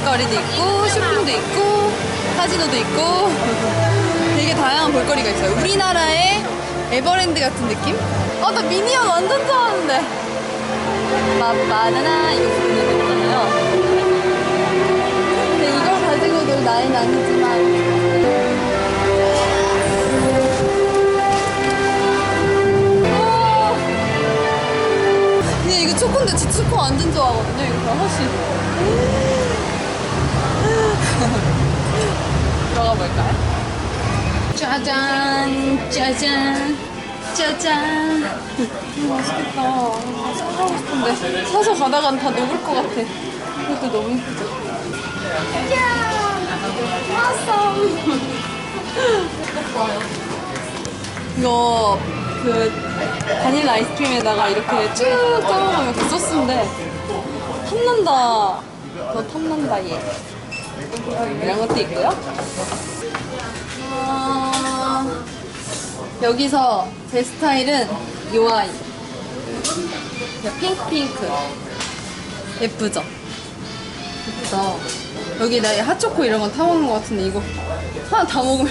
먹을거리도 있고 쇼핑도 있고 카지노도 있고 되게 다양한 볼거리가 있어요. 우리나라의 에버랜드 같은 느낌? 어, 나 미니언 완전 좋아하는데. 마바나나 이거 부르는 거잖아요. 근데 이걸 가지고 놀 나이는 아니지만. 어. 근데 이거 초코인데 지 초코 완전 좋아하거든요. 이거 훨씬. 들어가 볼까요? 짜잔, 짜잔, 짜잔. 음, 맛있겠다. 아, 사가고 싶은데 사서 가다간 다 녹을 것 같아. 이것도 너무 예쁘죠? 야, 왔어. 이거 그 바닐라 아이스크림에다가 이렇게 쭉 짜먹으면 그 소스인데 탐난다. 너 탐난다 얘. 이런 것도 있고요. 아, 여기서 제 스타일은 요 아이. 핑크 핑크. 예쁘죠? 예쁘다. 여기 나 핫초코 이런 건 타먹는 것 같은데 이거 하나 다 먹으면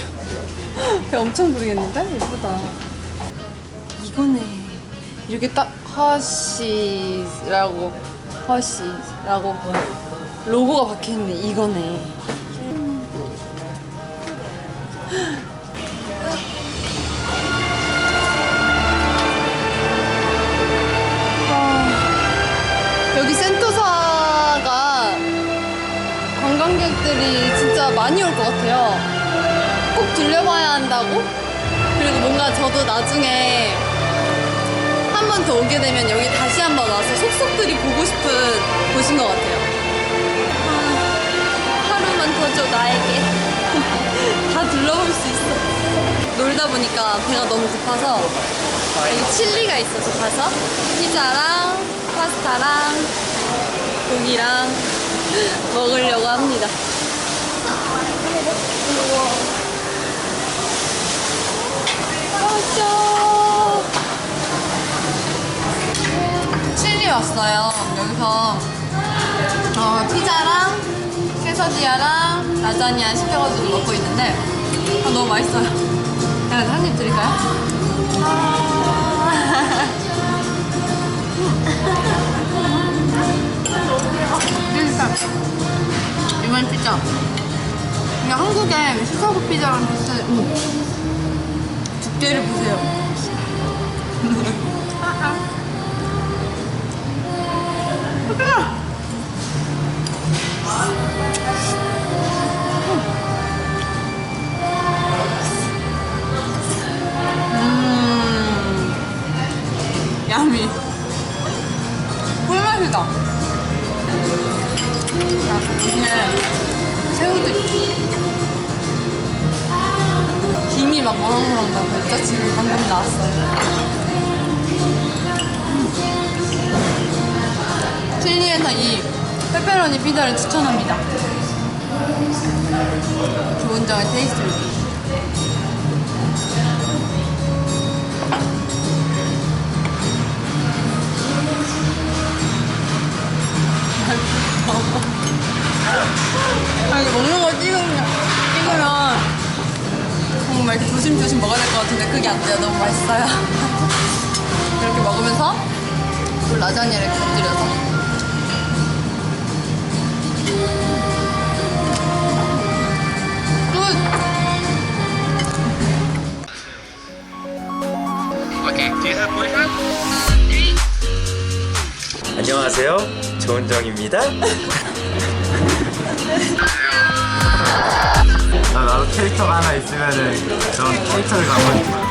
배 엄청 부르겠는데? 예쁘다. 이거네. 이렇게 딱 허시라고 허시라고 로고가 박혀있네. 이거네. 아, 여기 센토사가 관광객들이 진짜 많이 올 것 같아요. 꼭 들려봐야 한다고? 그리고 뭔가 저도 나중에 한 번 더 오게 되면 여기 다시 한번 와서 속속들이 보고 싶은 곳인 것 같아요. 나에게. 다 둘러볼 수 있어. 놀다 보니까 배가 너무 고파서 여기 칠리가 있어서 가서 피자랑 파스타랑 고기랑 먹으려고 합니다. 맛있어. 칠리 왔어요. 여기서 어, 피자랑 quesadillas 라자냐 시켜가지고 먹고 있는데 아, 너무 맛있어요. 그냥 한입 드릴까요? 일단 이번 피자 그냥 한국의 시카고 피자랑 비슷해 오. 두께를 보세요 자, 여기에 새우도 있고 김이 막 모락모락 나고 액자치고 방금 나왔어요. 칠리에서 이 페페로니 피자를 추천합니다. 좋은 점의 테이스트 정말 이렇게 조심조심 먹어야 될 것 같은데 그게 안 돼요. 너무 맛있어요. 이렇게 먹으면서 그 라자냐를 곁들여서. 끝! 안녕하세요. 조은정입니다. 캐릭터가 하나 있으면은 넌 캐릭터를 갖고